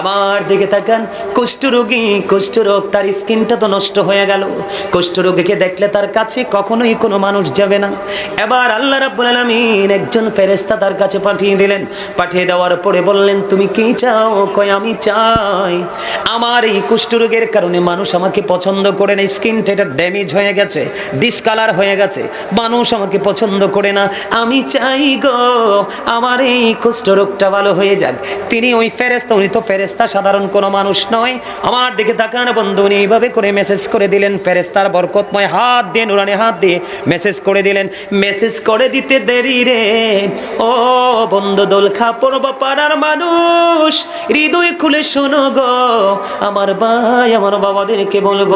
আমার দিকে তাকান কুষ্ঠরোগী, কুষ্ঠরোগ, তার স্কিনটা তো নষ্ট হয়ে গেল। কুষ্ঠরোগীকে দেখলে তার কাছে কখনোই কোনো মানুষ যাবে না। এবার আল্লাহ রাব্বুল আলামিন একজন ফেরেশতা তার কাছে পাঠিয়ে দিলেন। পাঠিয়ে দেওয়ার পরে বললেন, তুমি কি চাও? কয়, আমি চাই। আমার এই কুষ্ঠরোগের কারণে মানুষ আমাকে পছন্দ করে না। স্কিনটা এটা ড্যামেজ হয়ে গেছে, ডিসকালার হয়ে গেছে। মানুষ আমাকে পছন্দ করে না। আমি চাই গো, আমার এই কুষ্ঠরোগটা ভালো হয়ে যাক। তিনি ওই ফেরেস্তা উনি তো ফেরেস্তা সাধারণ কোনো মানুষ নয়। আমার দিকে তাকান বন্ধু, উনি এইভাবে করে মেসেজ করে দিলেন ফেরেস্তার বরকতময় হাত দিয়ে, নুরানি হাত দিয়ে মেসেজ করে দিলেন। মেসেজ করে দিতে দেরি রে। ও বন্ধু, দোলখা পড়ব পাড়ার মানুষ। হৃদয় খুলে শোনো গো। আমার ভাই, আমার বাবাদেরকে বলব,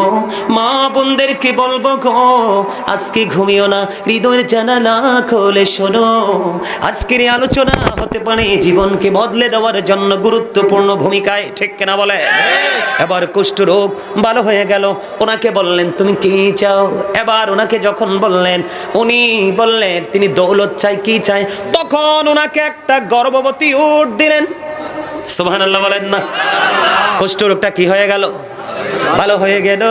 মা বোনদেরকে বলব গো, আজকে ঘুমিও না, হৃদয়ের জানালা খোলে শোনো। আজকের আলোচনা হতে পারে জীবনকে বদলে দেওয়ার জন্য গুরুত্বপূর্ণ ভূমিকায় ঠিক কিনা বলে? এবার কুষ্ঠ রোগ ভালো হয়ে গেল। ওনাকে বললেন, তুমি কি চাও? এবার ওনাকে যখন বললেন, উনি বললেন, তিনি দৌলত চাই, কি চাই? তখন ওনাকে একটা গর্ভবতী উঠ দিলেন। সুবহানাল্লাহ বলেন না। কুষ্ঠ রোগটা কি হয়ে গেল? ভালো হয়ে গেল।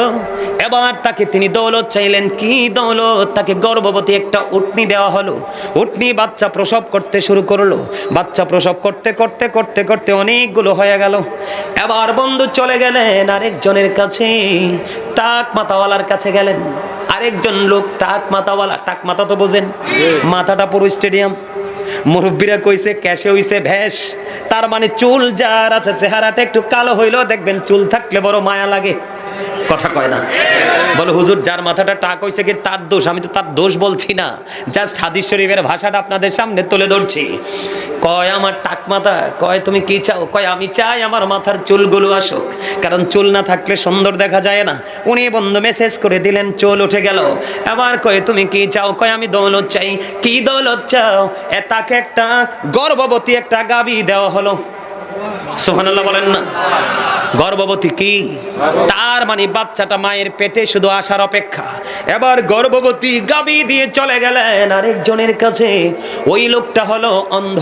এবার তাকে তিনি দৌলত চাইলেন কি দৌলত? তাকে গর্ভবতী একটা উটনি দেওয়া হলো। উটনি বাচ্চা প্রসব করতে শুরু করল। বাচ্চা প্রসব করতে করতে করতে করতে অনেকগুলো হয়ে গেল। এবার বন্ধু চলে গেলেন আরেকজনের কাছে। টাক মাতাওয়ালার কাছে গেলেন। আরেকজন লোক টাক মাতাওয়ালা। টাক মাথা তো বোঝেন। মাথাটা পুরো স্টেডিয়াম। মুরব্বীরা কইছে, ক্যাশে হইছে ভ্যাস তার মানে চুল যার আছে, চেহারাটা একটু কালো হইল দেখবেন চুল থাকলে বড় মায়া লাগে। কথা কয় না? বলো, হুজুর, যার মাথাটা টাক হইছে কি তার দোষ? আমি তো তার দোষ বলছি না। জাস্ট হাদিস শরীফের ভাষাটা আপনাদের সামনে তুলে ধরছি। কয়, আমার টাক মাথা? কয়, তুমি কি চাও? কয়, আমি চাই আমার মাথার চুলগুলো আসুক, কারণ চুল না থাকলে সুন্দর দেখা যায় না। উনি বন্ধু মেসেজ করে দিলেন, চুল উঠে গেল। আবার কয়, তুমি কি চাও? কয়, আমি দৌলত চাই। কি দৌলত চাও? এ তাকে একটা গর্ভবতী একটা গাবি দেওয়া হলো। সোহানাল্লাহ বলেন না। গর্ভবতী কি? তার মানে বাচ্চাটা মায়ের পেটে শুধু আসার অপেক্ষা। এবার গর্ভবতী গাবি দিয়ে চলে গেলেন আরেকজনের কাছে। ওই লোকটা হলো অন্ধ।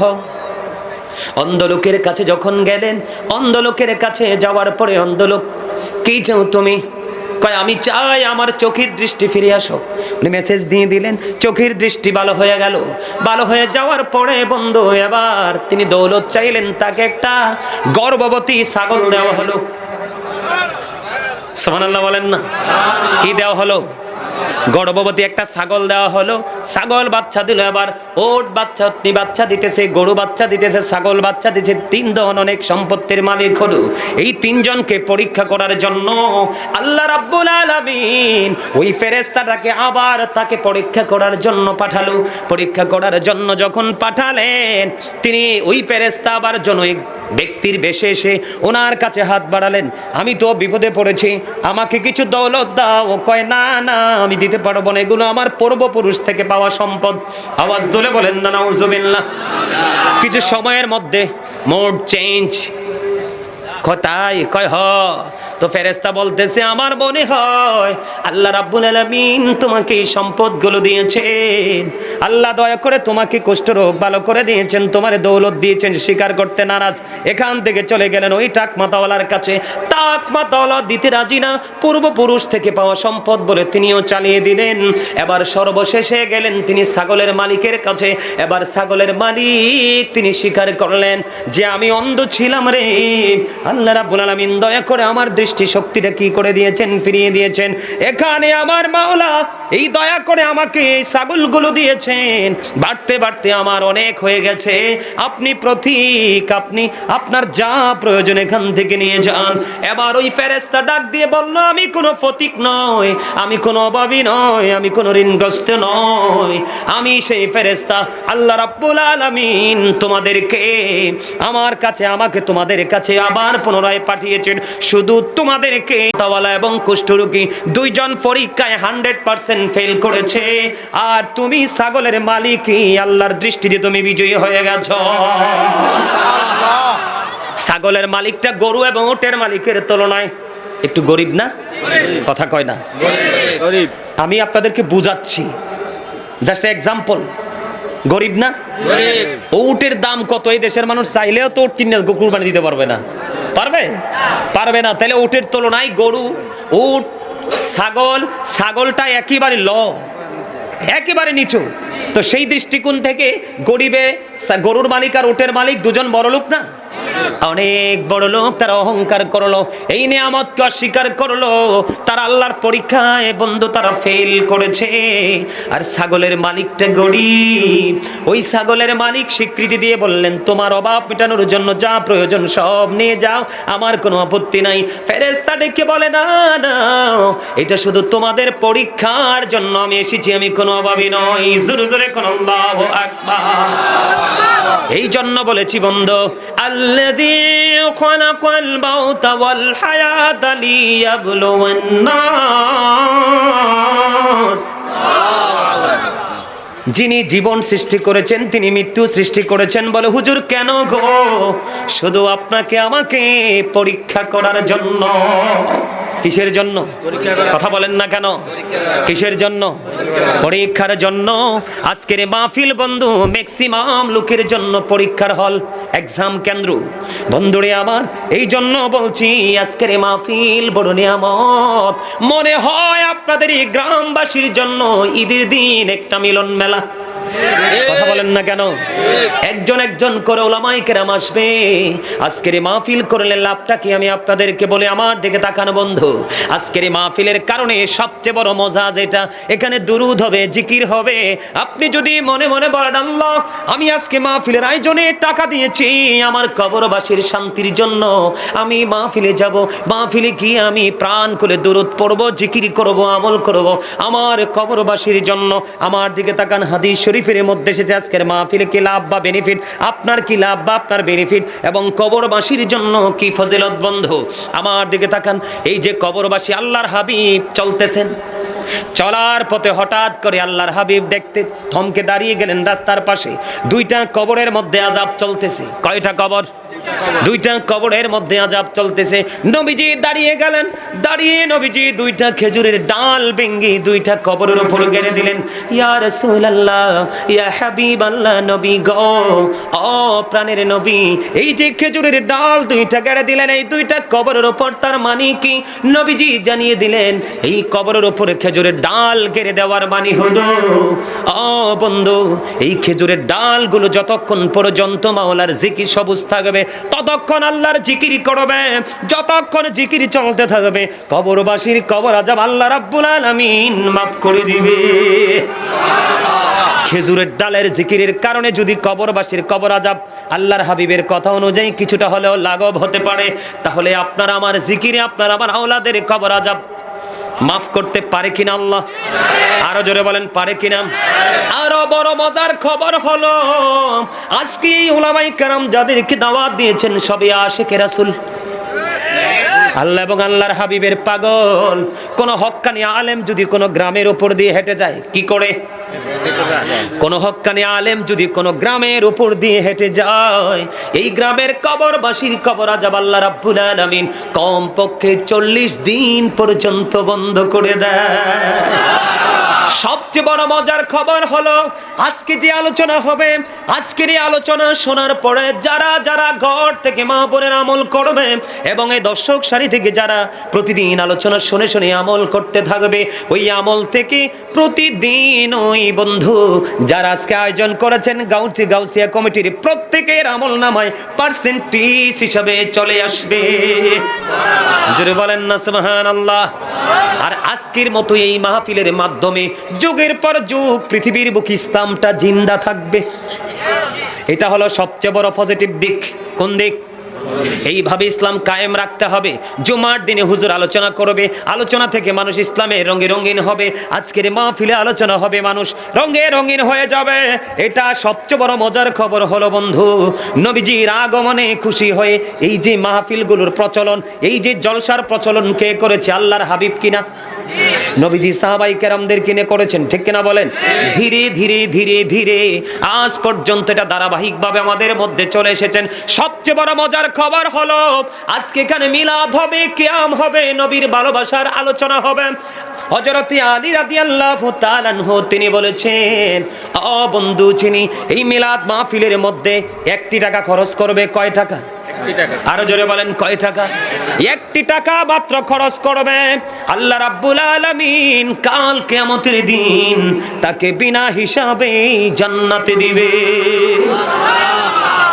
অন্ধ লোকের কাছে যখন গেলেন অন্ধ লোকের কাছে যাওয়ার পরে অন্ধলোক, কি চাও তুমি? কয়, আমি চাই আমার চোখের দৃষ্টি ফিরে আসো উনি মেসেজ দিয়ে দিলেন, চোখের দৃষ্টি ভালো হয়ে গেল। ভালো হয়ে যাওয়ার পরে বন্ধু, এবার তিনি দৌলত চাইলেন তাকে একটা গর্ভবতী ছাগল দেওয়া হলো। সোহানাল্লাহ বলেন না। কি দেওয়া হলো? গর্ভবতী একটা ছাগল দেওয়া হলো। ছাগল বাচ্চা দিল আবার ওট বাচ্চা অটনি বাচ্চা দিতেছে, গরু বাচ্চা দিতেছে, ছাগল বাচ্চা দিতেছে। তিন দহন অনেক সম্পত্তির মালিক হলো। এই তিনজনকে পরীক্ষা করার জন্য আল্লাহ রাব্বুল আলামিন ওই ফেরেশতাটাকে আবার তাকে পরীক্ষা করার জন্য পাঠালো। পরীক্ষা করার জন্য যখন পাঠালেন, তিনি ওই ফেরেশতা আবার জনৈক ব্যক্তির বেশে এসে ওনার কাছে হাত বাড়ালেন। আমি তো বিপদে পড়েছি, আমাকে কিছু দৌলত দাও। কয়, না না, আমি দিতে পারব না। এগুলো আমার পূর্বপুরুষ থেকে পাওয়া সম্পদ। আওয়াজ তুলে বলেন, না নাউজুবিল্লাহ কিছু সময়ের মধ্যে মোড চেঞ্জ কথাই কয়, হ। তো ফেরেস্তা বলতেছে, আমার মনে হয় আল্লাহ রাব্বুল আলামিন তোমাকে এই সম্পদগুলো দিয়েছেন। আল্লাহ দয়া করে তোমাকে কুষ্ঠরোগ ভালো করে দিয়েছেন, তোমারে দৌলত দিয়েছেন স্বীকার করতে নারাজ। এখান থেকে চলে গেলেন ওই টাক মাতাওয়ালার কাছে। টাক মাতাওয়ালা দিতে রাজি না, পূর্বপুরুষ থেকে পাওয়া সম্পদ বলে তিনিও চালিয়ে দিলেন। এবার সর্বশেষে গেলেন তিনি ছাগলের মালিকের কাছে। এবার ছাগলের মালিক তিনি স্বীকার করলেন, যে আমি অন্ধ ছিলাম রে। আল্লাহ রাব্বুল আলামিন দয়া করে আমার দৃষ্টি শক্তিটা কি করে দিয়েছেন? ফিরিয়ে দিয়েছেন। এখানে আমার মাওলা, এই দয়া করে আমাকে এই ছাগলগুলো দিয়েছেন। বাড়তে বাড়তে আমার অনেক হয়ে গেছে। আপনি প্রতীক, আপনি, আপনার যা প্রয়োজন এখান থেকে নিয়ে যান। এবার ওই ফেরেস্তা ডাক দিয়ে বলল, আমি কোনো ফতিক নয় আমি কোনো অভাবী নয় আমি কোনো ঋণগ্রস্ত নয় আমি সেই ফেরেস্তা আল্লাহ রাব্বুল আলামিন তোমাদেরকে, আমার কাছে, আমাকে তোমাদের কাছে আবার পুনরায় পাঠিয়েছেন। শুধু তোমাদেরকে তাওয়ালা এবং কুষ্ঠরোগী দুইজন পরীক্ষায় হান্ড্রেড পার্সেন্ট ফেল করেছে। আর তুমি ছাগলের মালিকই আল্লাহর দৃষ্টিতে তুমি বিজয়ী হয়ে গেছ। ছাগলের মালিকটা গরু এবং ওটের মালিকের তুলনায় একটু গরিব না? কথা কয় না। আমি আপনাদেরকে বুঝাচ্ছি। Just example. গরিব না? উটের দাম কত? এই দেশের মানুষ চাইলেও তো উট কিনে কুরবানি দিতে পারবে না। পারবে? পারবে না। তাহলে উটের তুলনায় গরু, উট, ছাগল, ছাগলটা একেবারে ল, একেবারে নিচু। তো সেই দৃষ্টিকোণ থেকে গরিবে গরুর মালিক আর উটের মালিক দুজন বড় লোক না? অনেক বড় লোক, তারা অহংকার করল। এই নিয়ামতকে অস্বীকার করল। তারা আল্লাহর পরীক্ষায় বন্ধু তারা ফেল করেছে। আর ছাগলের মালিকটা গরিব। ওই ছাগলের মালিক স্বীকৃতি দিয়ে বললেন, তোমার অভাব মেটানোর জন্য যা প্রয়োজন সব নিয়ে যাও। আমার কোনো আপত্তি নাই। ফেরেস্তা ডেকে বলে, না না, এটা শুধু তোমাদের পরীক্ষার জন্য। আমি এসেছি, আমি কোনো অভাবী নই। জোরে জোরে কোনো আল্লাহু এই জন্য বলেছি, বন্ধু আল্লাযী خلق الموت والحياة ليبلو লিয়াবলুওয়ান-নাস যিনি জীবন সৃষ্টি করেছেন, তিনি মৃত্যু সৃষ্টি করেছেন বলে, হুজুর, কেন গো? শুধু আপনাকে আমাকে পরীক্ষা করার জন্য কিসের জন্য? কথা বলেন না কেন? কিসের জন্য? পরীক্ষার জন্য। আজকের মাহফিল বন্ধু ম্যাক্সিমাম লোকের জন্য পরীক্ষার হল এক্সাম কেন্দ্র। বন্ধুরে আমার এই জন্য বলছি আজকের মাহফিল বড় নিয়ামত। মনে হয় আপনাদের এই গ্রামবাসীর জন্য ঈদের দিন একটা মিলন মেলা। কথা বলেন না কেন? একজন একজন করে ওলামাই কেরাম আসবে। আজকের মাহফিল করলে লাভটা কি? আমি আপনাদেরকে বলে, আমার দিকে তাকানো বন্ধু। আজকের মাহফিলের কারণে সবচেয়ে বড় মজা যেটা, এখানে দুরুদ হবে, জিকির হবে। আপনি যদি মনে মনে বলেন, আল্লাহ, আমি আজকে মাহফিলের আয়োজনে টাকা দিয়েছি, আমার কবরবাসীর শান্তির জন্য। আমি মাহফিলে যাব, মাহফিলে গিয়ে আমি প্রাণ করে দূরত পড়ব, জিকির করব, আমল করব। আমার কবরবাসীর জন্য, আমার দিকে তাকান, হাদিস শরীফের মধ্যে এসেছে আজকের মাহফিলে। কি লাভ বা বেনিফিট আপনার কি লাভ বা আপনার বেনিফিট এবং কবরবাসীর জন্য কি ফজিলত বন্ধু? আমার দিকে তাকান। এই যে কবরবাসী আল্লাহর হাবিব চলতেছেন। চলার পথে হঠাৎ করে আল্লাহর হাবিব দেখতে থমকে দাঁড়িয়ে গেলেন রাস্তার পাশে। দুইটা কবরের মধ্যে আজাব চলতেছে। কয়টা কবর? দুইটা কবরের মধ্যে আজাব চলতেছে। নবীজি দাঁড়িয়ে গেলেন, দাঁড়িয়ে নবীজি দুইটা খেজুরের ডাল ভেঙ্গি দুইটা কবরের উপর গেড়ে দিলেন। ইয়া রাসূলুল্লাহ, ইয়া হাবিবাল্লাহ নবী গো ও প্রাণের নবী, এই যে খেজুরের ডাল দুইটা গেড়ে দিলেন, এই দুইটা কবরের উপর তার মানে কি? নবীজি জানিয়ে দিলেন, এই কবরের উপরে খেজুরের ডাল গেড়ে দেওয়ার মানে হলো ও বন্ধু, এই খেজুরের ডালগুলো যতক্ষণ পর্যন্ত মাওলার জিকির সবুজ থাকবে ততক্ষণ আল্লাহর জিকির করবে, যতক্ষণ জিকির চলতে থাকবে, কবরবাসীর কবর আজাব আল্লাহ রাব্বুল আলামিন মাফ করে দিবে। খেজুরের ডালের জিকিরের কারণে যদি কবরবাসীর কবর আজাব আল্লাহর হাবিবের কথা অনুযায়ী কিছুটা হলেও লাঘব হতে পারে, তাহলে আপনার আমার জিকিরে, আপনার আমার আওলাদের কবর আজাব মাফ করতে পারে কিনা আল্লাহ? আরও জোরে বলেন, পারে কিনা? আরও বড় মজার খবর হলো আজকে ওলামাই কারাম যাদেরকে দাওয়াত দিয়েছেন সবে আশেখ রাসূল। আল্লাহ এবং আল্লাহর হাবিবের পাগল। কোন হক্কানি আলেম যদি কোন গ্রামের উপর দিয়ে হেঁটে যায়, কি করে? কোন হক্কানি আলেম যদি কোন গ্রামের উপর দিয়ে হেঁটে যায়, এই গ্রামের কবরবাসীর কবর আজাব আল্লাহ রাব্বুল আলামিন কম পক্ষে চল্লিশ দিন পর্যন্ত বন্ধ করে দেয়। সবচেয়ে বড় মজার খবর হলো, আজকে যে আলোচনা হবে, আজকের এই আলোচনা শোনার পরে যারা যারা ঘর থেকে মা বোনের আমল করবে এবং এই দর্শক সারি থেকে যারা প্রতিদিন আলোচনা শুনে শুনে আমল করতে থাকবে, ওই আমল থেকে প্রতিদিন ওই বন্ধু যারা আজকে আয়োজন করেছেন, গাউচি গাউসিয়া কমিটির প্রত্যেকের আমল নামায় পার্সেন্টেজ হিসাবে চলে আসবে। জোরে বলেন না সুবহান আল্লাহ আর আজকের মতো এই মাহফিলের মাধ্যমে যুগের পর যুগ, পৃথিবীর বুক ইসলামটা জিন্দা থাকবে। এটা হলো সবচেয়ে বড় পজিটিভ দিক। কোন দিক? এইভাবে ইসলাম কায়েম রাখতে হবে। জুমার দিনে হুজুর আলোচনা করবে। আলোচনা থেকে মানুষ ইসলামে রঙে রঙিন হবে। আজকের মাহফিলে আলোচনা হবে মানুষ রঙে রঙিন হয়ে যাবে। এটা সবচেয়ে বড় মজার খবর হলো বন্ধু, নবীজির আগমনে খুশি হয়ে এই যে মাহফিলগুলোর প্রচলন, এই যে জলসার প্রচলন কে করেছে আল্লাহর হাবিব কিনা? নবীজি সাহাবাই কেরামদের কিনে করেছেন, ঠিক কিনা বলেন? ধীরে ধীরে ধীরে ধীরে আজ পর্যন্ত এটা ধারাবাহিকভাবে আমাদের মধ্যে চলে এসেছেন। সবচেয়ে বড় মজার খবর হলো, আজকে এখানে মিলাদ হবে, কিয়াম হবে, নবীর ভালোবাসার আলোচনা হবে। হজরতে আলী রাদিয়াল্লাহু তাআলা তিনি বলেছেন, অ বন্ধু চিনি এই মিলাদ মাহফিলের মধ্যে একটি টাকা খরচ করবে, কয় টাকা? আরও জোরে বলেন, কয় টাকা? একটি টাকা মাত্র খরচ করবে। আল্লাহ রাব্বুল আলামিন কাল কিয়ামতের দিন তাকে বিনা হিসাবে জান্নাতে দিবে।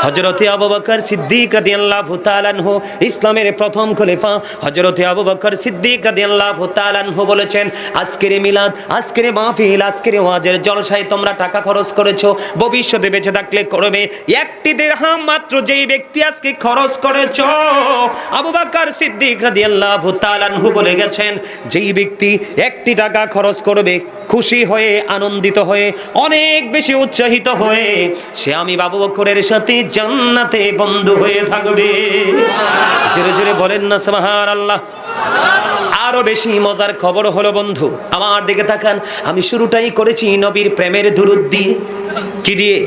হজরতে আবু বকর সিদ্দিক রাদিয়াল্লাহু তাআলা আনহু, ইসলামের প্রথম খলিফা হজরতে আবু বকর সিদ্দিক রাদিয়াল্লাহু বলেছেন, আজকের মিলাদ, আজকের মাহফিল, আজকের ওয়াজের জলসায় তোমরা টাকা খরচ করেছ। ভবিষ্যতে বেঁচে থাকলে করবে। একটি দিরহাম মাত্র যেই ব্যক্তি আজকে খরচ করেছ। আবু বকর সিদ্দিক রাদিয়াল্লাহু তাআলা আনহু বলে গেছেন, যেই ব্যক্তি একটি টাকা খরচ করবে, খুশি হয়ে, আনন্দিত হয়ে, অনেক বেশি উৎসাহিত হয়ে, সে আমি বাবু বকরের সাথে জান্নাতে বন্ধু হয়ে থাকবে। জোরে জোরে বলেন না সুবহান আল্লাহ আরও বেশি মজার খবর হলো বন্ধু, আমার দিকে তাকান। আমি শুরুটাই করেছি নবীর প্রেমের দুরুদ দিয়ে। কি দিয়ে?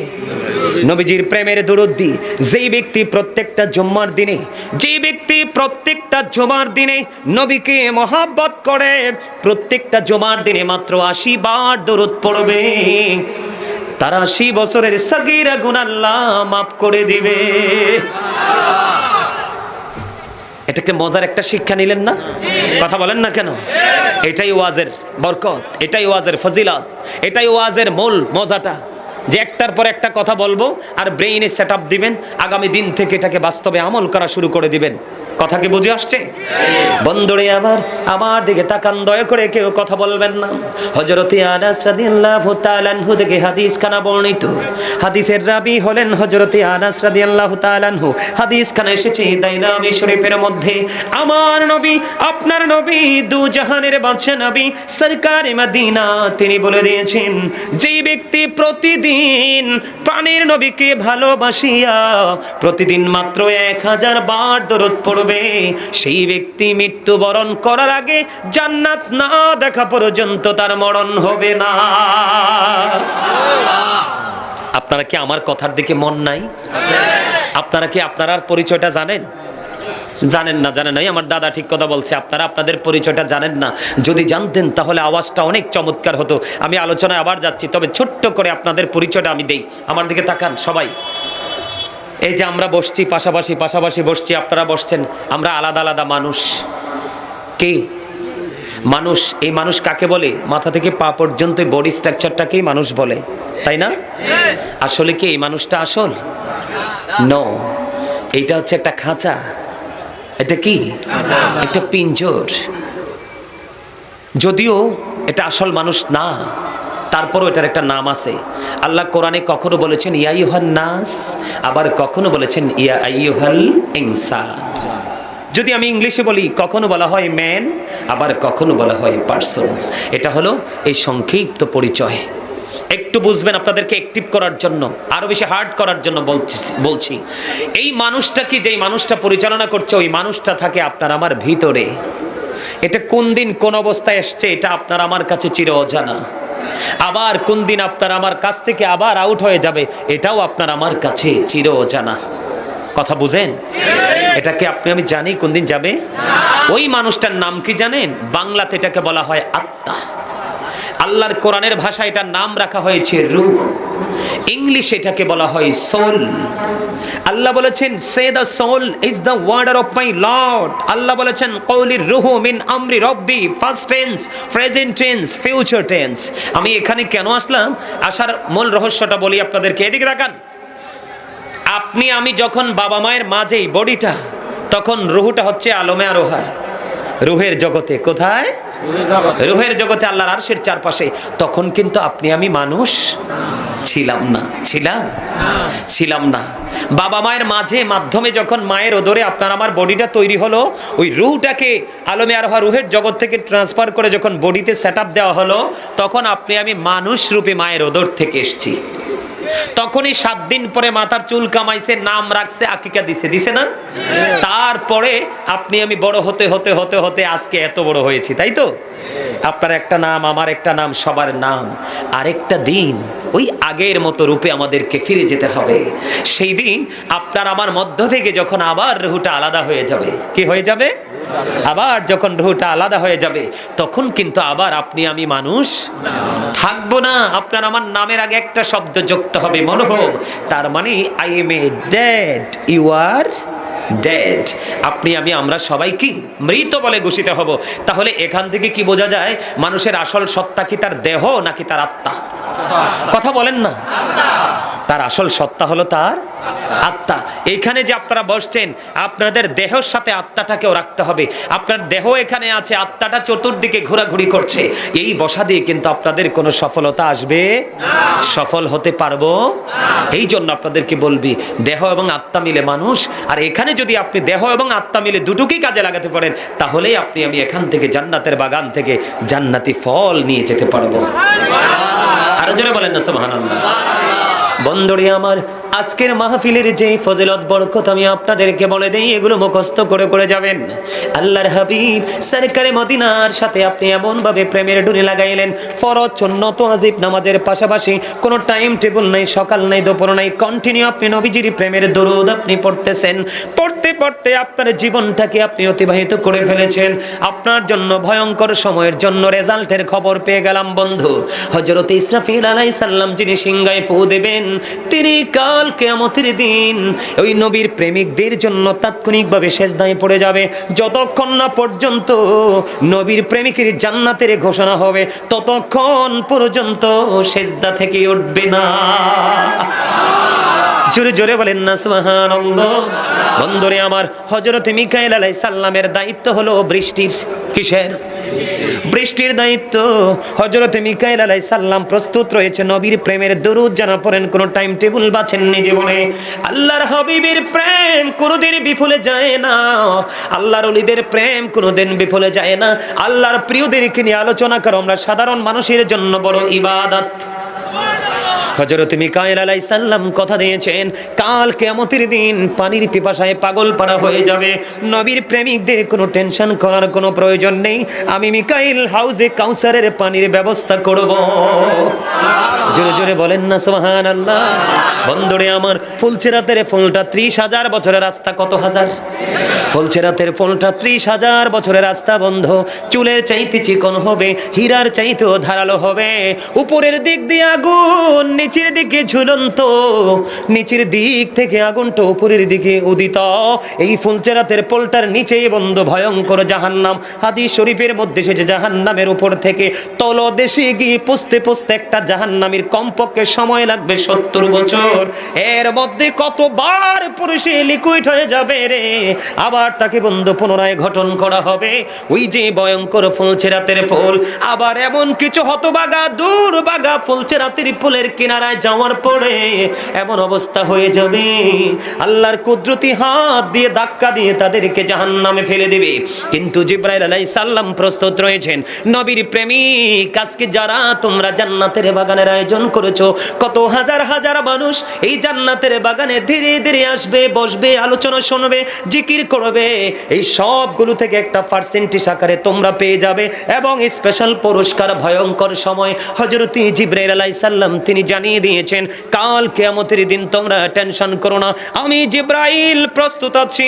নবীজির প্রেমের দুরুদ দিয়ে যেই ব্যক্তি প্রত্যেকটা জুম্মার দিনে, যেই ব্যক্তি প্রত্যেকটা জুমার দিনে নবীকে মহাব্বত করে, প্রত্যেকটা জুমার দিনে মাত্র আশি বার দরুদ পড়বে। তারা আশি বছরের সগিরা গুনাল্লাহ মাফ করে দিবে। এটাকে মজার একটা শিক্ষা নিলেন না? কথা বলেন না কেন? এটাই ওয়াজের বরকত, এটাই ওয়াজের ফজিলত, এটাই ওয়াজের মূল মজাটা। যে একটার পর একটা কথা বলব আর ব্রেইনে সেট দিবেন, আগামী দিন থেকে এটাকে বাস্তবে আমল করা শুরু করে দিবেন। কথা কি বুঝে আসছে? বন্ধুরে আবার আমার দিকে তাকান, দয়া করে কেউ কথা বলবেন না। হযরতে আনাস রাদিয়াল্লাহু তাআলা আনহু থেকে হাদিস খানা বর্ণিত। হাদিসের রাবি হলেন হযরতে আনাস রাদিয়াল্লাহু তাআলা আনহু। হাদিস খানা এসেছে দাইনামি শরীফের মধ্যে, আমার নবী, আপনার নবী, দু জাহানের বাদশা নবী, সরকারে মদিনা। তিনি বলে দিয়েছেন, যে ব্যক্তি প্রতিদিন প্রাণের নবীকে ভালোবাসিয়া, প্রতিদিন মাত্র এক হাজার বার দরদ পড়বে সেই ব্যক্তি মৃত্যুবরণ করার আগে জান্নাত না দেখা পর্যন্ত তার মরণ হবে না। আপনারা কি আমার কথার দিকে মন নাই? আপনারা কি আপনার পরিচয়টা জানেন? জানেন না, জানেন নাই আমার দাদা ঠিক কথা বলছে, আপনারা আপনাদের পরিচয়টা জানেন না। যদি জানতেন তাহলে আওয়াজটা অনেক চমৎকার হতো। আমি আলোচনায় আবার যাচ্ছি, তবে ছোট্ট করে আপনাদের পরিচয়টা আমি দেই। আমার দিকে তাকান সবাই। এই যে আমরা বসছি, পাশাপাশি পাশাপাশি বসছি, আপনারা বসছেন, আমরা আলাদা আলাদা মানুষ। কে? মানুষ, এই মানুষ কাকে বলে? মাথা থেকে পা পর্যন্ত বডি স্ট্রাকচারটাকেই মানুষ বলে, তাই না? আসলে কি এই মানুষটা আসল? ন এইটা হচ্ছে একটা খাঁচা। এটা কি? একটা পিঞ্জর। যদিও এটা আসল মানুষ না তারপরও এটার একটা নাম আছে। আল্লাহ কোরআনে কখনো বলেছেন ইয়াইহান নাস আবার কখনো বলেছেন, ইয়া আইয়ুহাল ইনসান যদি আমি ইংলিশে বলি, কখনো বলা হয় ম্যান আবার কখনো বলা হয় পার্সন এটা হলো এই সংক্ষিপ্ত পরিচয়। একটু বুঝবেন আপনাদেরকে অ্যাক্টিভ করার জন্য, আরও বেশি হার্ড করার জন্য বলছি বলছি। এই মানুষটা কি, যেই মানুষটা পরিচালনা করছে, ওই মানুষটা থাকে আপনার আমার ভিতরে। এটা কোন দিন কোন অবস্থায় এসছে এটা আপনার আমার কাছে চির অজানা আবার কোন দিন আপনার আমার কাছ থেকে আবার আউট হয়ে যাবে, এটাও আপনার আমার কাছে চির জানা কথা বুঝেন? এটাকে আপনি, আমি জানি কোন দিন যাবে? ওই মানুষটার নাম কি জানেন? বাংলাতে এটাকে বলা হয় আত্মা। আল্লাহর কোরআনের ভাষা এটার নাম রাখা হয়েছে রূহ। ইংলিশ এটাকে বলা হয় সোল আল্লাহ বলেছেন say the soul is the order of my lord আল্লাহ বলেছেন কৌলির রুহু মিন আমরি রব্বি first tense present tense future tense আমি এখানে কেন আসলাম? আসার মূল রহস্যটা বলি আপনাদেরকে। এদিকে দেখান আপনি, আমি যখন বাবা মায়ের মাঝেই বডিটা, তখন রুহুটা হচ্ছে আলমে আরোহা। রুহের জগতে। কোথায়? রুহের জগতে আল্লাহর আরশের চারপাশে, তখন কিন্তু আপনি আমি মানুষ ছিলাম না। ছিলাম? ছিলাম না। বাবা মায়ের মাঝে মাধ্যমে যখন মায়ের ওদরে আপনার আমার বডিটা তৈরি হলো, ওই রুহটাকে আলমে আরোহা রুহের জগৎ থেকে ট্রান্সফার করে যখন বডিতে সেট দেওয়া হলো, তখন আপনি আমি মানুষ রূপে মায়ের ওদর থেকে এসছি। তখনই সাত দিন পরে মাথার চুল কামাইছে, নাম রাখছে, আকিকা দিছে। দিছে না? তারপরে আপনি আমি বড় হতে হতে হতে হতে আজকে এত বড় হয়েছি, তাই তো? আপনার একটা নাম, আমার একটা নাম, সবার নাম। আরেকটা দিন, ওই আগের মতো রূপে আমাদেরকে ফিরে যেতে হবে। সেই দিন আপনার আমার মধ্য থেকে যখন আবার রুহুটা আলাদা হয়ে যাবে, কি হয়ে যাবে? আবার যখন ঢোটা আলাদা হয়ে যাবে, তখন কিন্তু আবার আপনি আমি মানুষ থাকব না। আপনার আমার নামের আগে একটা শব্দ যুক্ত হবে মনোভব তার মানে I am a dead you are dead আপনি, আমি, আমরা সবাই কি? মৃত বলে ঘোষিত হব। তাহলে এখান থেকে কি বোঝা যায়? মানুষের আসল সত্তা কি তার দেহ নাকি তার আত্মা? কথা বলেন না। তার আসল সত্তা হলো তার আত্মা। এইখানে যে আপনারা বসছেন, আপনাদের দেহের সাথে আত্মাটাকেও রাখতে হবে। আপনার দেহ এখানে আছে, আত্মাটা চতুর্দিকে ঘোরাঘুরি করছে। এই বসা দিয়ে কিন্তু আপনাদের কোনো সফলতা আসবে? সফল হতে পারব? এই জন্য আপনাদেরকে বলবি, দেহ এবং আত্মা মিলে মানুষ, আর এখানে যদি আপনি দেহ এবং আত্মা মিলে দুটোকেই কাজে লাগাতে পারেন, তাহলেই আপনি আমি এখান থেকে জান্নাতের বাগান থেকে জান্নাতি ফল নিয়ে যেতে পারব। আরও জোরে বলেন না, সুবহানাল্লাহ। বন্ধুরে আমার আজকের মাহফিলের যে ফজিলত বরকত আমি আপনাদেরকে বলে দেই, এগুলো মুখস্থ করে করে যাবেন। আল্লাহর হাবিব সরকারে মদিনার সাথে আপনি এমনভাবে প্রেমের ডুরি লাগাইলেন, ফরজ, সুন্নত আজিব নামাজের পাশাপাশি কোনো টাইম টেবিল নাই, সকাল নাই, দুপুর নাই কন্টিনিউ আপনি নবীজির প্রেমের দরুদ আপনি পড়তেছেন। পড়তে পড়তে আপনার জীবনটাকে আপনি অতিবাহিত করে ফেলেছেন। আপনার জন্য ভয়ঙ্কর সময়ের জন্য রেজাল্টের খবর পেয়ে গেলাম বন্ধু। হজরত ইসরাফিল আলাই সাল্লাম যিনি সিংহায় পৌ দেবেন, তিনি কাল কেয়ামতের দিন ওই নবীর প্রেমিকদের জন্য তাৎক্ষণিকভাবে সেজদায় পড়ে যাবে। যতক্ষণ না পর্যন্ত নবীর প্রেমিকের জান্নাতের ঘোষণা হবে, ততক্ষণ পর্যন্ত সেজদা থেকে উঠবে না। জোরে জোরে বলেন না, সুবহানাল্লাহ। বন্ধুরে আমার, হযরত মিকাইল আলাইহিস সালামের দায়িত্ব হলো বৃষ্টির কিসের? বৃষ্টির দায়িত্ব। হযরত মিকাইল আলাইহিস সালাম প্রস্তুত রয়েছে, নবীর প্রেমের দরুদ জানা পড়েন, কোন টাইম টেবিল বাছেননি জীবনে। আল্লাহর হাবিবের প্রেম কোনোদিন বিফলে যায় না। আল্লাহর ওলিদের প্রেম কোনোদিন বিফলে যায় না। আল্লাহর প্রিয়দেরকে নিয়ে আলোচনা করো, আমরা সাধারণ মানুষের জন্য বড় ইবাদত। হজরত মিকাইল আলাই সাল্লাম কথা দিয়েছেন, কাল কেমতির দিন পানির পিপাসায় পাগল পাড়া হয়ে যাবে। নবীর প্রেমিকদের কোনো টেনশন করার কোনো প্রয়োজন নেই। আমি মিকাইল হাউসে কাউসারের পানির ব্যবস্থা করব। জোরে জোরে বলেন না সোহান আল্লাহ বন্ধুরে আমার ফুলচেরাতের ফুলটা ত্রিশ হাজার বছরের রাস্তা কত হাজার? ফুলচেরাতের ফুলটা ত্রিশ হাজার বছরের রাস্তা বন্ধ। চুলের চাইতে চিকন হবে, হীরার চাইতেও ধারালো হবে। উপরের দিক দিয়ে আগুন নিচের দিকে ঝুলন্ত, নিচের দিক থেকে আগুনটা উপরের দিকে উদিত। এই ফুলচেরাতের পোলটার নিচেই বন্ধ ভয়ঙ্কর জাহান্নাম। হাদিস শরীফের মধ্যে সে জাহান্নামের উপর থেকে তলদেশে গিয়ে পুষতে পুষতে একটা জাহান্নামের কমপক্ষে সময় লাগবে সত্তর বছর। এর মধ্যে কতবার পুরুষে লিকুইড হয়ে যাবে রে? আবার তাকে বন্ধু পুনরায় গঠন করা হবে। ওই যে ভয়ঙ্কর ফুলচেরাতের ফুল, আবার এমন কিছু হতবাগা, দুর্বাগা ফুলচেরাতের ফুলের কিনারায় যাওয়ার পরে এমন অবস্থা হয়ে যাবে। আল্লাহর কুদরতি হাত দিয়ে ধাক্কা দিয়ে তাদেরকে জাহান্নামে ফেলে দিবে। কিন্তু জিব্রাইল আলাইহিস সালাম প্রস্তুত রয়েছেন, নবীর প্রেমিক, আজকে যারা তোমরা জান্নাতের বাগানের আয়োজন করেছ, কত হাজার হাজার মানুষ এই জান্নাতের বাগানে ধীরে ধীরে আসবে, বসবে, আলোচনা শুনবে, জিকির করবে। এই সবগুলো থেকে একটা পার্সেন্টেজ আকারে তোমরা পেয়ে যাবে। এবং স্পেশাল পুরস্কার, ভয়ঙ্কর সময় হজরতি জিব্রাইল আলাই সাল্লাম তিনি জানিয়ে দিয়েছেন। কাল কিয়ামতের দিন তোমরা টেনশন করো না। আমি জিব্রাইল প্রস্তুত আছি।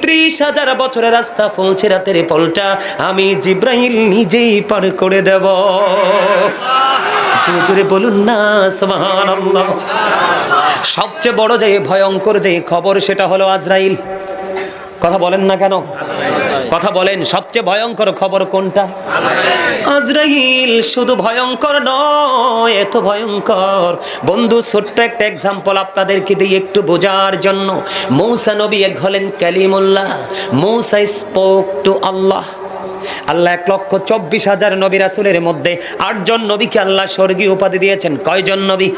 ত্রিশ হাজার বছরের রাস্তা পৌঁছে রাতের পলটা। আমি জিব্রাইল নিজেই পার করে দেব। জোরে বলুন না, সুবহানাল্লাহ। সবচেয়ে বড় যে ভয়ঙ্কর যে খবর সেটা হলো আজরাইল। কথা বলেন না কেন? কথা বলেন সবচেয়ে ভয়ঙ্কর খবর কোনটা? আজরাইল শুধু ভয়ঙ্কর নয় এত ভয়ঙ্কর। বন্ধু ছোট্ট একটা এক্সাম্পল আপনাদেরকে দিই একটু বোঝার জন্য। মৌসা নবী এক হলেন কালিমুল্লাহ। মৌসা স্পোক টু আল্লাহ। আল্লাহ এক লক্ষ চব্বিশ হাজার নবী রাসুলের মধ্যে আটজন নবীকে আল্লাহ স্বর্গীয় উপাধি দিয়েছেন। কয়জন নবী?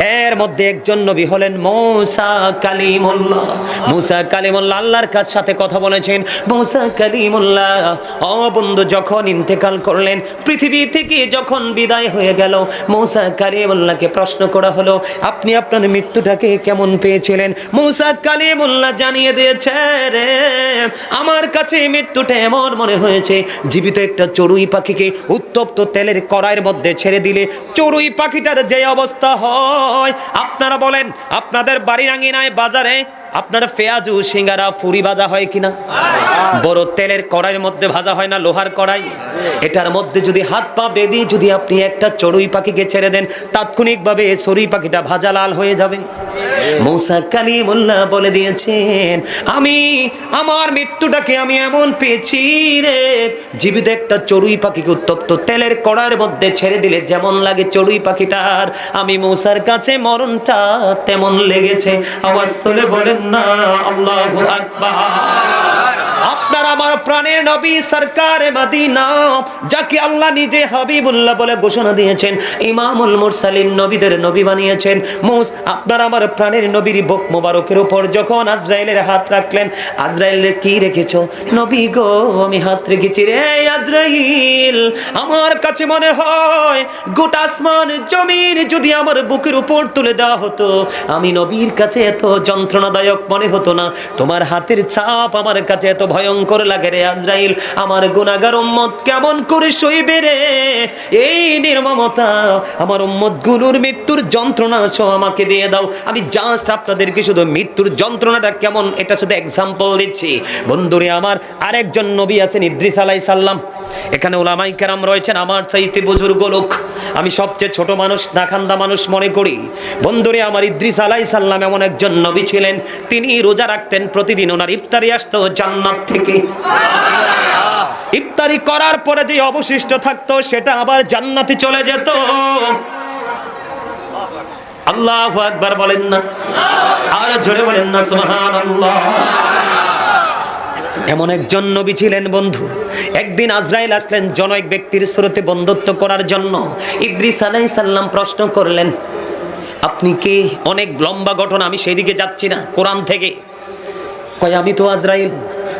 এর মধ্যে একজন নবী হলেন মৌসা কালিমুল্লাহ। মুসা কালিমুল্লাহ আল্লাহর কাছ সাথে কথা বলেছেন। মৌসা কালিমুল্লাহ, ও বন্ধু, যখন ইন্তেকাল করলেন, পৃথিবী থেকে যখন বিদায় হয়ে গেল, মৌসা কালিমুল্লাহকে প্রশ্ন করা হলো, আপনি আপনার মৃত্যুটাকে কেমন পেয়েছিলেন? মৌসা কালিমুল্লাহ জানিয়ে দিয়েছে, রে, আমার কাছে মৃত্যুটা এমন মনে হয়েছে জীবিত একটা চড়ুই পাখিকে উত্তপ্ত তেলের কড়াইয়ের মধ্যে ছেড়ে দিলে চড়ুই পাখিটার যে অবস্থা হয়। আপনারা বলেন, আপনাদের বাড়ির আঙিনায় বাজারে আপনার পেঁয়াজু, সিঙ্গারা ফুরি ভাজা হয় কিনা? বড় তেলের কড়াইয়ের মধ্যে ভাজা হয় না, লোহার কড়াই? এটার মধ্যে যদি হাত পা বেঁধে যদি আপনি একটা চড়ুই পাখিকে ছেড়ে দেন, তাৎক্ষণিকভাবে চড়ুই পাখিটা ভাজা লাল হয়ে যাবে। মৌসা কালিমুল্লাহ বলে দিয়েছেন, আমি, আমার মৃত্যুটাকে আমি এমন পেয়েছি রে, জীবিত একটা চড়ুই পাখিকে উত্তপ্ত তেলের কড়ার মধ্যে ছেড়ে দিলে যেমন লাগে চড়ুই পাখিটার। আমি মৌসার কাছে মরণটা তেমন লেগেছে। আওয়াজ তুলে বলেন না আল্লাহু আকবার। আপনার আমার প্রাণের নবী, সরকার মাদিনা, যাকে আল্লাহ নিজে হাবিবুল্লাহ বলে ঘোষণা দিয়েছেন, ইমামুল মুরসালিন নবীদের নবী বানিয়েছেন। মুস, আপনার আমার প্রাণের নবীর বক মোবারকের উপর যখন আজরাইলের হাত রাখলেন আজরাইলের কি রেখেছো? নবী গো, আমি হাত রেখেছি রে আজরাইল। আমার কাছে মনে হয়, গোটা আসমান, জমিন যদি আমার বুকের উপর তুলে দেওয়া হতো, আমি নবীর কাছে এত যন্ত্রণাদায়ক মনে হতো না। তোমার হাতের ছাপ আমার কাছে এত ভয়ঙ্কর লাগে রে আজরাইল, আমার গুনাগার উম্মত কেমন করে সইবে রে? এই নির্মমতা আমার উম্মতগুলোর মৃত্যুর যন্ত্রণা সহ আমাকে দিয়ে দাও। আমি জাস্ট আপনাদেরকে শুধু মৃত্যুর যন্ত্রণাটা কেমন, এটা শুধু এক্সাম্পল দিচ্ছি। বন্ধুরে আমার, আরেকজন নবী আছেন, ইদ্রিস আলাই সাল্লাম এখানে ওলামাই কেরাম রয়েছেন, আমার চাইতে বুজুর্গ লোক। আমি সবচেয়ে ছোট মানুষ, নাখান্দা মানুষ মনে করি। বন্ধুরে, আমার ইদ্রিস আলাই সাল্লাম এমন একজন নবী ছিলেন, তিনি রোজা রাখতেন, প্রতিদিন ওনার ইফতারি আসতো জান্নাত থেকে। ইফতারি করার পরে যে অবশিষ্ট থাকতো, সেটা আবার জান্নাতে চলে যেত। আল্লাহ একবার বলেন না। আর জোরে বলেন না, সুবহানাল্লাহ। এমন একজন নবী ছিলেন বন্ধু। একদিন আজরাইল আসলেন জনৈক ব্যক্তির স্রোতে বন্ধুত্ব করার জন্য। ইদ্রিস আলাই সাল্লাম প্রশ্ন করলেন, আপনি কে? অনেক লম্বা ঘটনা, আমি সেদিকে যাচ্ছি না, কোরআন থেকে। কয়, আমি তো আজরাইল।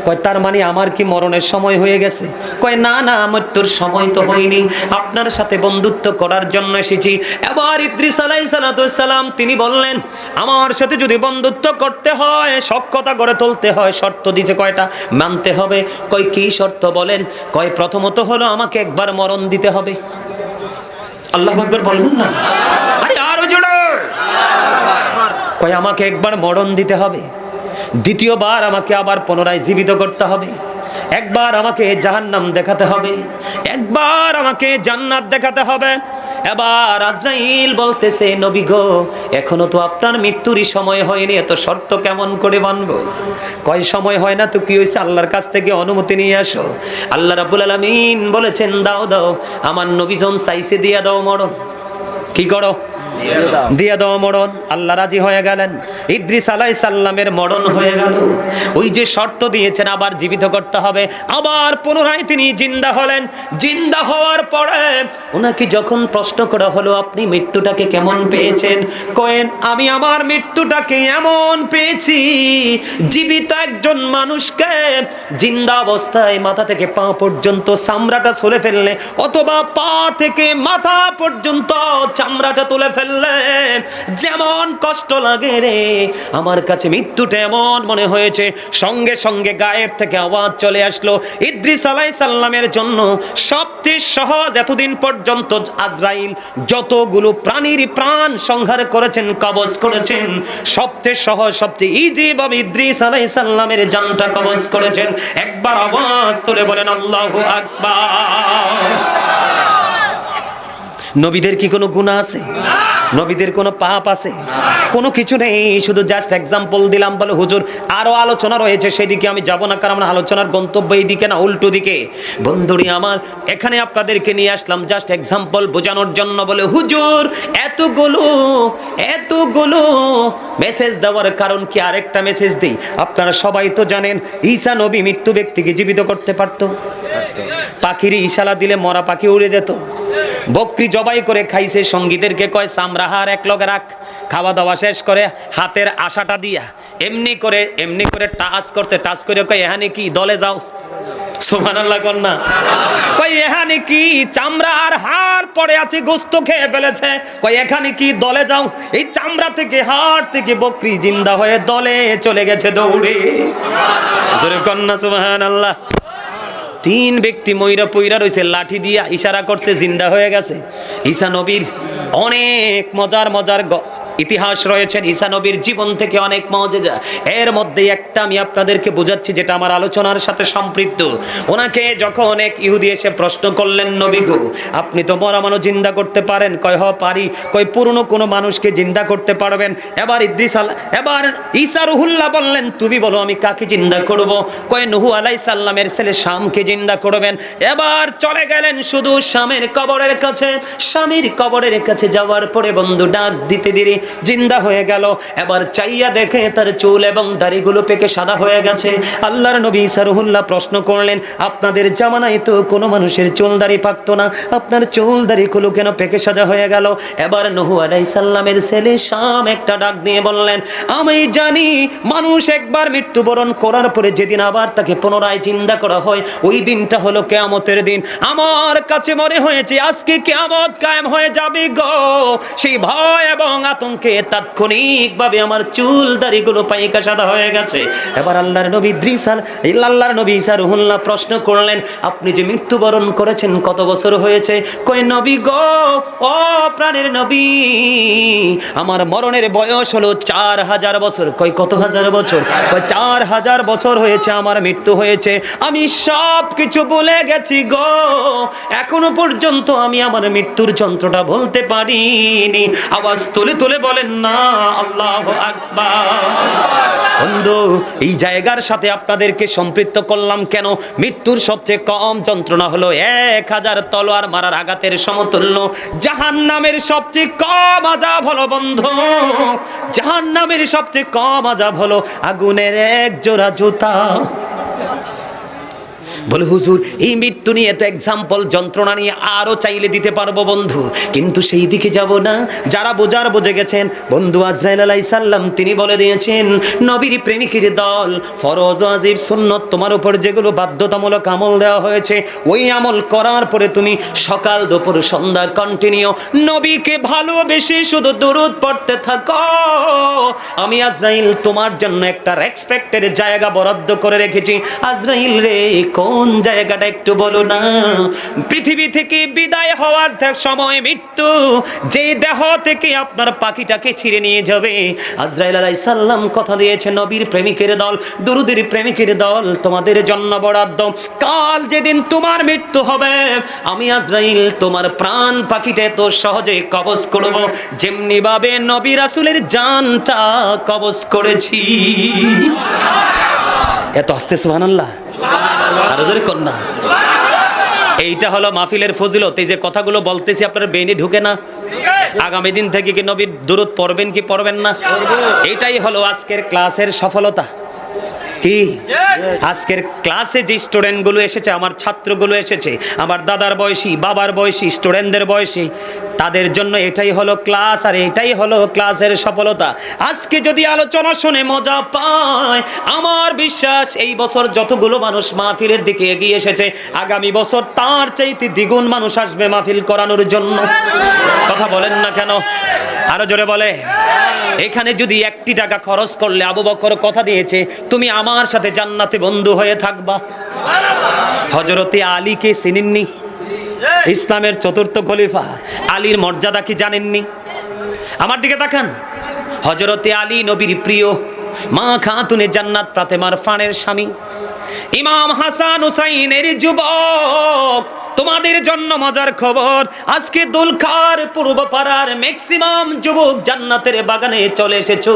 কয়, তার মানে আমার কি মরণের সময় হয়ে গেছে? কয়, না না, আমার তোর সময় তো হয়নি। আপনার সাথে বন্ধুত্ব করার জন্য এসেছি। এবার ইদ্রিস আলাই সালাম তিনি বললেন, আমার সাথে যদি বন্ধুত্ব করতে হয় সক্ষতা গড়ে তুলতে হয়, শর্ত দিছে কয়টা? মানতে হবে। কয়, কি শর্ত বলেন? কয়, প্রথমত হলো আমাকে একবার মরণ দিতে হবে। আল্লাহ একবার বলবেন না? আরে আরও জোরে! কয়, আমাকে একবার মরণ দিতে হবে। দ্বিতীয়বার আমাকে আবার পুনরায় জীবিত করতে হবে। একবার আমাকে জাহান্নাম দেখাতে হবে। একবার আমাকে জান্নাত দেখাতে হবে। এবার আজরাইল বলতেছে, নবী গো, এখনও তো আপনার মৃত্যুরই সময় হয়নি। এত শর্ত কেমন করে মানবো? কয় সময় হয় না তো কি হয়েছে আল্লাহর কাছ থেকে অনুমতি নিয়ে আসো। আল্লাহ রাব্বুল আলামিন বলেছেন, দাও দাও, আমার নবীজন চাইছে দিয়া দাও মরণ। কি করো? দিয়ে দাও মরণ। আল্লাহ রাজি হয়ে গেলেন। ইদ্রিস আলাই সাল্লামের মরণ হয়ে গেল। ওই যে শর্ত দিয়েছেন, আবার জীবিত করতে হবে। আবার পুনরায় তিনি জিন্দা হলেন। জিন্দা হওয়ার পরে ওনাকে যখন প্রশ্ন করা হলো, আপনি মৃত্যুটাকে কেমন পেয়েছেন? কয়েন, আমি আমার মৃত্যুটাকে এমন পেয়েছি, জীবিত একজন মানুষকে জিন্দা অবস্থায় মাথা থেকে পা পর্যন্ত চামড়াটা ছুলে ফেললে, অথবা পা থেকে মাথা পর্যন্ত চামড়াটা তুলে ফেললে যেমন কষ্ট লাগে রে, আমার কাছে মৃত্যুটা এমন মনে হয়েছে। সঙ্গে সঙ্গে গায়েব থেকে আওয়াজ চলে আসলো। ইদ্রিস আলাই সাল্লামের জন্য সবচেয়ে সহজ এতদিন পর্যন্ত আজরাইল যতগুলো প্রাণীর প্রাণ সংহার করেছেন কবজ করেছেন, সবচেয়ে সহজ, সবচেয়ে ইজি ভাবে ইদ্রিস আলাই সাল্লামের জানটা কবজ করেছেন। একবার আওয়াজ তুলে বলেন, আল্লাহু আকবার। নবীদের কি কোনো গুণা আছে? নবীদের কোনো পাপ আছে? কোনো কিছু নেই, শুধু জাস্ট এক্সাম্পল দিলাম বলে হুজুর, আরও আলোচনা রয়েছে, সেদিকে আমি যাব না, কারণ আমার আলোচনার গন্তব্য এই দিকে না, উল্টো দিকে। বন্ধুরি আমার, এখানে আপনাদেরকে নিয়ে আসলাম জাস্ট এক্সাম্পল বোঝানোর জন্য বলে হুজুর, এতগুলো এতগুলো মেসেজ দেওয়ার কারণ কি আরেকটা মেসেজ দিই? আপনারা সবাই তো জানেন, ঈসা নবী মৃত্যু ব্যক্তিকে জীবিত করতে পারতো। পাখির ইশালা দিলে মরা পাখি উড়ে যেত। বকরি জবাই করে খাইছে, সঙ্গীদেরকে কয়, সামরাহার এক লগে রাখ, খাওয়া দাওয়া শেষ করে, হাতের আশাটা দিয়া। এমনি করে এমনি করে টাচ করছে, টাচ করে কয়, এহানি কি, দলে যাও। কর না। কই এখানে কি চামড়া আর পড়ে আছে, গোস্ত খেয়ে ফেলেছে। কই এখানে কি, দলে যাও। এই চামড়া থেকে থেকে বকরি জিন্দা হয়ে দলে চলে গেছে দৌড়ে। কন্যা সুবহানাল্লাহ। তিন ব্যক্তি ময়রা পইরা রয়েছে লাঠি দিয়া ইশারা করছে, জিন্দা হয়ে গেছে। ঈসা নবীর অনেক মজার মজার ইতিহাস রয়েছেন ঈসা নবীর জীবন থেকে অনেক মজেজা। এর মধ্যে একটা আমি আপনাদেরকে বোঝাচ্ছি, যেটা আমার আলোচনার সাথে সম্পৃক্ত। ওনাকে যখন এক ইহুদি এসে প্রশ্ন করলেন, নবী গো, আপনি তো মরা মানুষ জিন্দা করতে পারেন। কয়, হ, পারি। কয়, পুরনো কোনো মানুষকে জিন্দা করতে পারবেন? এবার ইদ্রিস এবার ঈসা রুহুল্লাহ বললেন, তুমি বলো, আমি কাকে জিন্দা করব? কয়, নুহু আলাই সাল্লামের ছেলে শামকে জিন্দা করবেন। এবার চলে গেলেন শুধু স্বামীর কবরের কাছে। স্বামীর কবরের কাছে যাওয়ার পরে বন্ধু ডাক দিতে দিতে জিন্দা হয়ে গেল। এবার চাইয়া দেখে তার চুল এবং দাড়িগুলো পেকে সাদা হয়ে গেছে। আল্লাহর নবী সারুহুল্লাহ প্রশ্ন করলেন, আপনাদের জামানায় তো কোনো মানুষের চুল দাড়ি পাকতো না। আপনার চুল দাড়িগুলো কেন পেকে সাজা হয়ে গেল? এবার নহু আলাই সাল্লামের ছেলে শাম একটা ডাক দিয়ে বললেন, আমি জানি মানুষ একবার মৃত্যুবরণ করার পরে যেদিন আবার তাকে পুনরায় চিন্তা করা হয়, ওই দিনটা হলো কেয়ামতের দিন। আমার কাছে মনে হয়েছে, আজকে কেয়ামত কায়েম হয়ে যাবে গো। সেই ভয় এবং আতঙ্কে তাৎক্ষণিকভাবে আমার চুল, দাড়িগুলো পাইকা সাদা হয়ে গেছে। এবার আল্লাহর নবী দ্রিসাল আল্লাহর নবী ঈসা রুহুল্লাহ প্রশ্ন করলেন, আপনি যে মৃত্যুবরণ করেছেন কত বছর হয়েছে? কই নবী গো, ও প্রাণের নবী, আমার মরণের বয়স হলো চার হাজার বছর। কই কত হাজার বছর? কই চার হাজার বছর হয়েছে, আমার মৃত্যু হয়েছে। আমি সব কিছু ভুলে গেছি গো। এখনও পর্যন্ত আমি আমার মৃত্যুর যন্ত্রটা বলতে পারিনি। আওয়াজ তুলে তুলে বলেন, না, আল্লাহ বন্ধু, এই জায়গার সাথে আপনাদেরকে সম্পৃক্ত করলাম কেন? মৃত্যুর সবচেয়ে কম যন্ত্রণা হলো এক হাজার তলোয়ার মারার আঘাতের সমতুল্য। জাহান নামের সবচেয়ে কম আজাব হলো, বন্ধু। জাহান নামের সবচেয়ে কম আজাব হলো আগুনের এক জোড়া জুতা। বলে, হুজুর, এই মৃত্যু নিয়ে তো এক্সাম্পল যন্ত্রণা নিয়ে আরও চাইলে দিতে পারব বন্ধু। কিন্তু সেই দিকে যাব না। যারা বোঝার বুঝে গেছেন, বন্ধু আজরাইল আলাই সাল্লাম তিনি বলে দিয়েছেন, নবীর প্রেমিকের দল, ফরজ আজিব সুন্নত, তোমার উপর যেগুলো বাধ্যতামূলক আমল দেওয়া হয়েছে, ওই আমল করার পরে তুমি সকাল, দুপুর, সন্ধ্যা কন্টিনিউ নবীকে ভালোবেসে শুধু দরুদ পড়তে থাকো। আমি আজরাইল, তোমার জন্য একটা রেসপেক্টের জায়গা বরাদ্দ করে রেখেছি। আজরাইল রে, কোন জায়গাটা একটু বলো না। পৃথিবী থেকে বিদায় হওয়ার সময় মৃত্যু, যে দেহ থেকে আপনার পাখিটাকে ছিঁড়ে নিয়ে যাবে। আজরাইল আলাইহিস সালাম কথা দিয়েছে, নবীর প্রেমিকের দল, দুরুদের প্রেমিকের দল, তোমাদের জন্য বরাদ্দ। কাল যেদিন তোমার মৃত্যু হবে, আমি আজরাইল তোমার প্রাণ পাখিটা এত সহজে কবজ করব। যেমনি ভাবে নবী রাসূলের জানটা কবজ করেছি। এত আস্তে, সুবহানাল্লাহ। আরও জোরে কন্যা এইটা হলো মাহফিলের ফজিলত। এই যে কথাগুলো বলতেছি আপনার বেনি ঢুকে না। আগামী দিন থেকে কি নবীর দূরত পড়বেন কি পড়বেন না? এটাই হলো আজকের ক্লাসের সফলতা। কি? আজকের ক্লাসে যে স্টুডেন্টগুলো এসেছে, আমার ছাত্রগুলো এসেছে, আমার দাদার বয়সী, বাবার বয়সী, স্টুডেন্টদের বয়সী, তাদের জন্য এটাই হলো ক্লাস আর এটাই হলো ক্লাসের সফলতা। আজকে যদি আলোচনা শুনে মজা পায়, আমার বিশ্বাস এই বছর যতগুলো মানুষ মাহফিলের দিকে এগিয়ে এসেছে, আগামী বছর তার চাইতে দ্বিগুণ মানুষ আসবে মাহফিল করানোর জন্য। কথা বলেন না কেন? আরও জোরে বলে। এখানে যদি একটি টাকা খরচ করলে আবু বকর কথা দিয়েছে, তুমি আমার সাথে জান্নাতে বন্ধু হয়ে থাকবা। হজরতে আলীকে চিনেননি? ইসলামের চতুর্থ খলিফা। আলীর মর্যাদা কি জানেননি? আমার দিকে দেখান হজরতে আলী নবীর প্রিয় মা খাতুনে জান্নাত প্রাতেমার ফানের স্বামী। ইমাম হাসান হুসাইনের যুবক তোমাদের জন্য মজার খবর, আজকে দুলখার পূর্ব পাড়ার ম্যাক্সিমাম যুবক জান্নাতের বাগানে চলে এসেছ।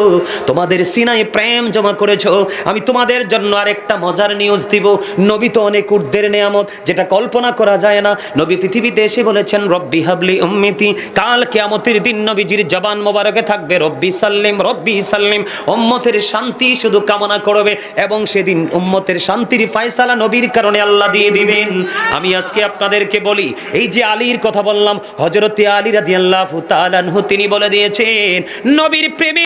তোমাদের সিনায় প্রেম জমা করেছ। আমি তোমাদের জন্য আরেকটা মজার নিউজ দিব। নবী তো অনেক উর্ধের নেয়ামত, যেটা কল্পনা করা যায় না। নবী পৃথিবীতে এসে বলেছেন, রব্বি হাবলি উম্মিতি, কাল কিয়ামতের দিন নবীজির জবান মোবারকে থাকবে। রব্বি সাল্লিম রব্বি সাল্লিম, উম্মতের শান্তি শুধু কামনা করবে এবং সেদিন উম্মতের শান্তির ফায়সালা নবীর কারণে আল্লাহ দিয়ে দিবেন। আমি আজকে আপনাদেরকে বলি, এই যে আলীর কথা বললাম হজরত আলী রাদিয়াল্লাহু তাআলা তিনি বলে দিয়েছেন, নবীর প্রেমে